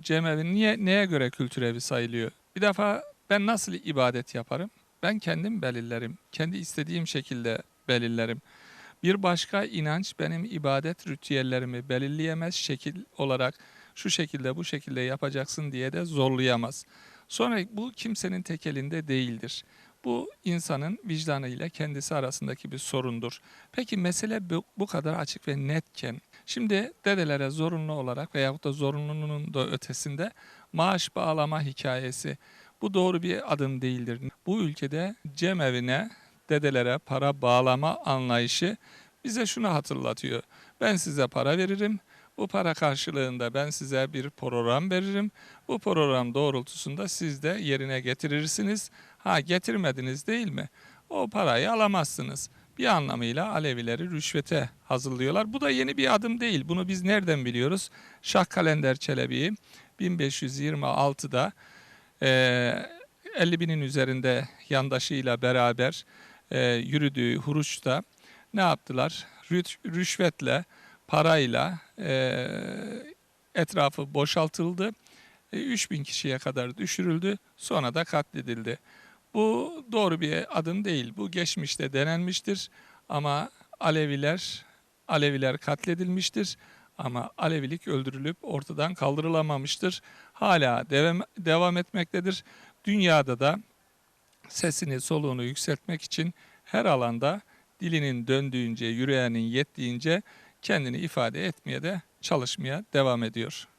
Cemevi niye, neye göre kültür evi sayılıyor? Bir defa ben nasıl ibadet yaparım? Ben kendim belirlerim. Kendi istediğim şekilde belirlerim. Bir başka inanç benim ibadet ritüellerimi belirleyemez şekil olarak şu şekilde bu şekilde yapacaksın diye de zorlayamaz. Sonra bu kimsenin tek elinde değildir. Bu insanın vicdanıyla kendisi arasındaki bir sorundur. Peki mesele bu kadar açık ve netken şimdi dedelere zorunlu olarak veyahut da zorunlunun da ötesinde maaş bağlama hikayesi bu doğru bir adım değildir. Bu ülkede cemevine dedelere para bağlama anlayışı bize şunu hatırlatıyor. Ben size para veririm. Bu para karşılığında ben size bir program veririm. Bu program doğrultusunda siz de yerine getirirsiniz. Ha getirmediniz değil mi? O parayı alamazsınız. Bir anlamıyla Alevileri rüşvete hazırlıyorlar. Bu da yeni bir adım değil. Bunu biz nereden biliyoruz? Şah Kalender Çelebi'yi 1526'da eee 50 binin üzerinde yandaşıyla beraber eee, yürüdüğü Huruç'ta ne yaptılar? Rüşvetle, parayla eee, etrafı boşaltıldı. E, 3000 kişiye kadar düşürüldü. Sonra da katledildi. Bu doğru bir adım değil. Bu geçmişte denenmiştir. Ama Aleviler Aleviler katledilmiştir. Ama Alevilik öldürülüp ortadan kaldırılamamıştır. Hala devam, devam etmektedir. Dünyada da sesini soluğunu yükseltmek için her alanda dilinin döndüğünce, yüreğinin yettiğince kendini ifade etmeye de çalışmaya devam ediyor.